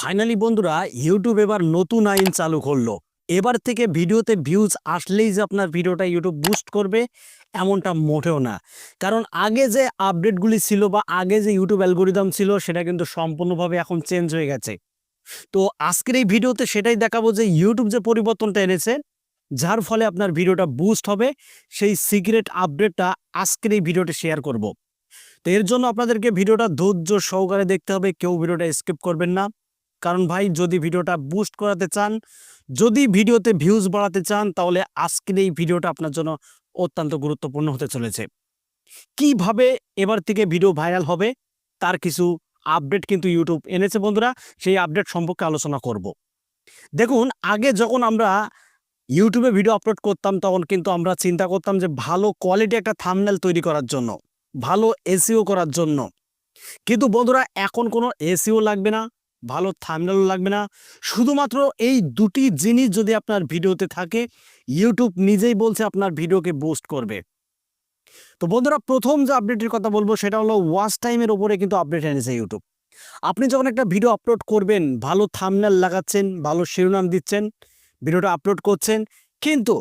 Finally বন্ধুরা YouTube এবার নতুন আইন চালু করল। এবার থেকে ভিডিওতে ভিউজ আসলেই যে আপনার ভিডিওটা ইউটিউব বুস্ট করবে, এমনটা মোটেও না। কারণ আগে যে আপডেটগুলি ছিল বা আগে যে ইউটিউব অ্যালগোরিদম ছিল, সেটা কিন্তু সম্পূর্ণভাবে এখন চেঞ্জ হয়ে গেছে। তো আজকের এই ভিডিওতে সেটাই দেখাবো যে ইউটিউব যে পরিবর্তনটা এনেছে, যার ফলে আপনার ভিডিওটা বুস্ট হবে, সেই সিক্রেট আপডেটটা আজকের এই ভিডিওতে শেয়ার করব। তো এর জন্য আপনাদেরকে ভিডিওটা ধৈর্য সহকারে দেখতে হবে, কেউ ভিডিওটা স্কিপ করবেন না। কারণ ভাই যদি ভিডিওটা বুস্ট করাতে চান, যদি ভিডিওতে ভিউজ বাড়াতে চান, তাহলে আজকের এই ভিডিওটা আপনার জন্য অত্যন্ত গুরুত্বপূর্ণ হতে চলেছে। কীভাবে এবার থেকে ভিডিও ভাইরাল হবে, তার কিছু আপডেট কিন্তু ইউটিউব এনেছে বন্ধুরা, সেই আপডেট সম্পর্কে আলোচনা করব। দেখুন, আগে যখন আমরা ইউটিউবে ভিডিও আপলোড করতাম, তখন কিন্তু আমরা চিন্তা করতাম যে ভালো কোয়ালিটি একটা থামনেল তৈরি করার জন্য, ভালো এসিও করার জন্য। কিন্তু বন্ধুরা, এখন কোনো এসিও লাগবে না। ভালো থামনেলও লাগবে না। শুধুমাত্র এই দুটি জিনিস যদি আপনার ভিডিওতে থাকে ইউটিউব নিজেই বলছে আপনার ভিডিওকে বুস্ট করবে। তো বন্ধুরা, প্রথম যে আপডেটের কথা বলব, সেটা হলো ওয়াচ টাইমের ওপরে কিন্তু আপডেট এনেছে ইউটিউব আপনি যখন একটা ভিডিও আপলোড করবেন, ভালো থামনেল লাগাচ্ছেন, ভালো শিরোনাম দিচ্ছেন ভিডিওটা আপলোড করছেন, কিন্তু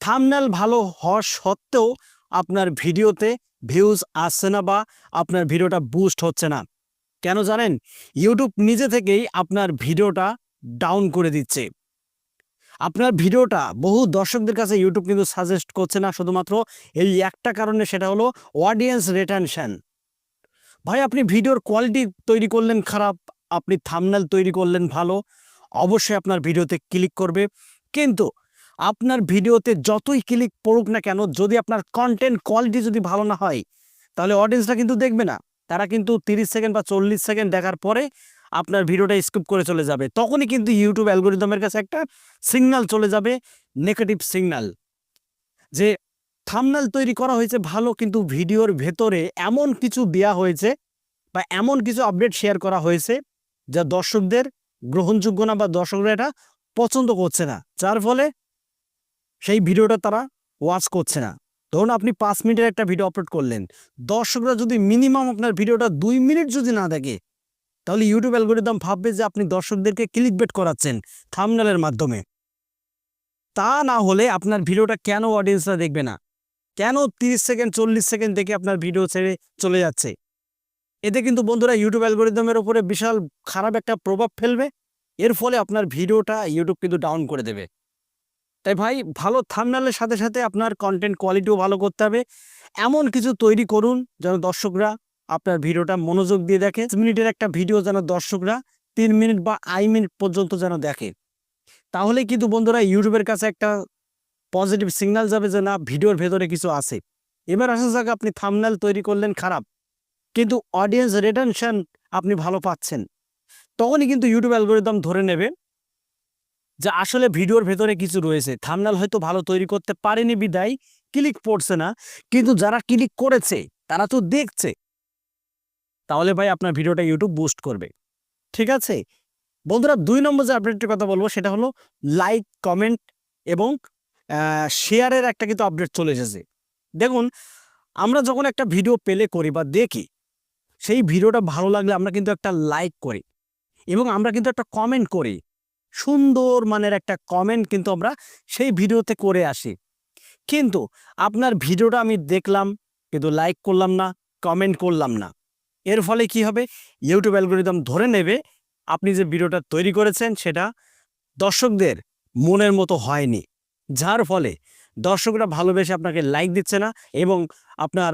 থামনেল ভালো হওয়া সত্ত্বেও আপনার ভিডিওতে ভিউজ আসছে না বা আপনার ভিডিওটা বুস্ট হচ্ছে না। কেন জানেন? ইউটিউব নিজে থেকেই আপনার ভিডিওটা ডাউন করে দিচ্ছে। আপনার ভিডিওটা বহু দর্শকদের কাছে ইউটিউব কিন্তু সাজেস্ট করছে না, শুধুমাত্র এই একটা কারণে, সেটা হলো অডিয়েন্স রিটেনশন ভাই, আপনি ভিডিওর কোয়ালিটি তৈরি করলেন খারাপ, আপনি থামনেল তৈরি করলেন ভালো, অবশ্যই আপনার ভিডিওতে ক্লিক করবে। কিন্তু আপনার ভিডিওতে যতই ক্লিক পড়ুক না কেন, যদি আপনার কন্টেন্ট কোয়ালিটি যদি ভালো না হয়, তাহলে অডিয়েন্সটা কিন্তু দেখবে না। তারা কিন্তু তিরিশ সেকেন্ড বা চল্লিশ সেকেন্ড দেখার পরে আপনার ভিডিওটা স্কিপ করে চলে যাবে। তখনই কিন্তু ইউটিউব অ্যালগোরিদমের কাছে একটা সিগন্যাল চলে যাবে, নেগেটিভ সিগন্যাল যে থামনাল তৈরি করা হয়েছে ভালো, কিন্তু ভিডিওর ভেতরে এমন কিছু দেয়া হয়েছে বা এমন কিছু আপডেট শেয়ার করা হয়েছে যা দর্শকদের গ্রহণযোগ্য না বা দর্শকরা এটা পছন্দ করছে না। যার ফলে সেই ভিডিওটা তারা ওয়াচ করছে না। ধরুন আপনি পাঁচ মিনিটের একটা ভিডিও আপলোড করলেন। দর্শকরা যদি মিনিমাম আপনার ভিডিওটা দুই মিনিট যদি না দেখে, তাহলে ইউটিউব অ্যালগোরিদম ভাববে যে আপনি দর্শকদেরকে ক্লিক বেট করাচ্ছেন থামনালের মাধ্যমে। তা না হলে আপনার ভিডিওটা কেন অডিয়েন্সরা দেখবে না? কেন তিরিশ সেকেন্ড, চল্লিশ সেকেন্ড দেখে আপনার ভিডিও ছেড়ে চলে যাচ্ছে? এতে কিন্তু বন্ধুরা ইউটিউব অ্যালগোরিদমের উপরে বিশাল খারাপ একটা প্রভাব ফেলবে। এর ফলে আপনার ভিডিওটা ইউটিউব কিন্তু ডাউন করে দেবে। তাই ভাই ভালো থামনালের সাথে সাথে আপনার কন্টেন্ট কোয়ালিটিও ভালো করতে হবে। এমন কিছু তৈরি করুন যেন দর্শকরা আপনার ভিডিওটা মনোযোগ দিয়ে দেখে। মিনিটের একটা ভিডিও যেন দর্শকরা তিন মিনিট বা আই মিনিট পর্যন্ত যেন দেখে। তাহলে কিন্তু বন্ধুরা ইউটিউবের কাছে একটা পজিটিভ সিগন্যাল যাবে যে না, ভিডিওর ভেতরে কিছু আছে। এবার আসা যাক আপনি থামনাল তৈরি করলেন খারাপ। কিন্তু অডিয়েন্স রিটেনশন আপনি ভালো পাচ্ছেন। তখনই কিন্তু ইউটিউব অ্যালগোরিদম ধরে নেবে যে আসলে ভিডিওর ভেতরে কিছু রয়েছে। থামনাল হয়তো ভালো তৈরি করতে পারেনি বিদায়, ক্লিক পড়ছে না, কিন্তু যারা ক্লিক করেছে, তারা তো দেখছে। তাহলে ভাই আপনার ভিডিওটা ইউটিউব বুস্ট করবে। ঠিক আছে? বন্ধুরা, দুই নম্বর যে আপডেটটির কথা বলব, সেটা হলো লাইক কমেন্ট এবং শেয়ারের একটা কিন্তু আপডেট চলে এসেছে। দেখুন, আমরা যখন একটা ভিডিও পেলে করি বা দেখি, সেই ভিডিওটা ভালো লাগলে আমরা কিন্তু একটা লাইক করি এবং আমরা কিন্তু একটা কমেন্ট করি। সুন্দর মানের একটা কমেন্ট কিন্তু আমরা সেই ভিডিওতে করে আসি। কিন্তু আপনার ভিডিওটা আমি দেখলাম কিন্তু লাইক করলাম না কমেন্ট করলাম না। এর ফলে কি হবে? ইউটিউব অ্যালগোরিদম ধরে নেবে আপনি যে ভিডিওটা তৈরি করেছেন সেটা দর্শকদের মনের মতো হয়নি। যার ফলে দর্শকরা ভালোবেসে আপনাকে লাইক দিচ্ছে না এবং আপনার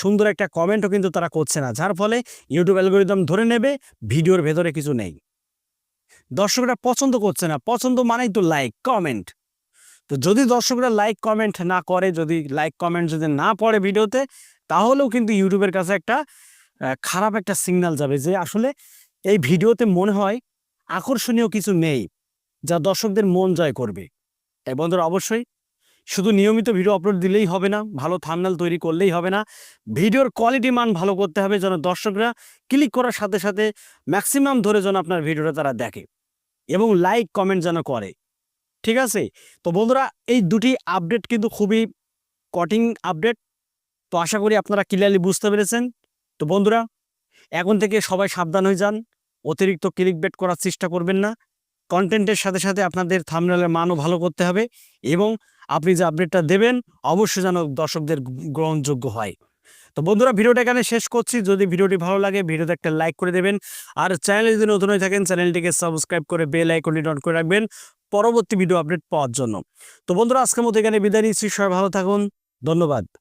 সুন্দর একটা কমেন্টও কিন্তু তারা করছে না। যার ফলে ইউটিউব অ্যালগোরিদম ধরে নেবে, ভিডিওর ভেতরে কিছু নেই। দর্শকরা পছন্দ করছে না, পছন্দ মানেই তো লাইক কমেন্ট তো যদি দর্শকরা লাইক কমেন্ট না করে, যদি লাইক কমেন্ট যদি না পড়ে ভিডিওতে, তাহলেও কিন্তু ইউটিউবের কাছে একটা খারাপ একটা সিগন্যাল যাবে যে আসলে এই ভিডিওতে মনে হয় আকর্ষণীয় কিছু নেই, যা দর্শকদের মন জয় করবে। তাই বন্ধুরা, অবশ্যই শুধু নিয়মিত ভিডিও আপলোড দিলেই হবে না, ভালো থামনাল তৈরি করলেই হবে না, ভিডিওর কোয়ালিটি মান ভালো করতে হবে যেন দর্শকরা ক্লিক করার সাথে সাথে ম্যাক্সিমাম ধরে যেন আপনার ভিডিওটা তারা দেখে। এবং লাইক কমেন্ট যেন করে। ঠিক আছে? তো বন্ধুরা, এই দুটি আপডেট কিন্তু খুবই কটিং আপডেট তো আশা করি আপনারা ক্লিয়ারলি বুঝতে পেরেছেন। তো বন্ধুরা, এখন থেকে সবাই সাবধান হয়ে যান। অতিরিক্ত ক্লিক বেট করার চেষ্টা করবেন না। কন্টেন্টের সাথে সাথে আপনাদের থামনেলের মানও ভালো করতে হবে এবং আপনি যে আপডেটটা দেবেন, অবশ্যই যেন দর্শকদের গ্রহণযোগ্য হয়। তো বন্ধুরা, ভিডিওটা এখানে শেষ করছি। যদি ভিডিওটি ভালো লাগে, ভিডিওতে একটা লাইক করে দেবেন। আর চ্যানেলে যদি নতুন হয়ে থাকেন, চ্যানেলটিকে সাবস্ক্রাইব করে বেল আইকনটি অন করে রাখবেন পরবর্তী ভিডিও আপডেট পাওয়ার জন্য। তো বন্ধুরা, আজকের মতো এখানে বিদায় নিচ্ছি। সবাই ভালো থাকুন। ধন্যবাদ।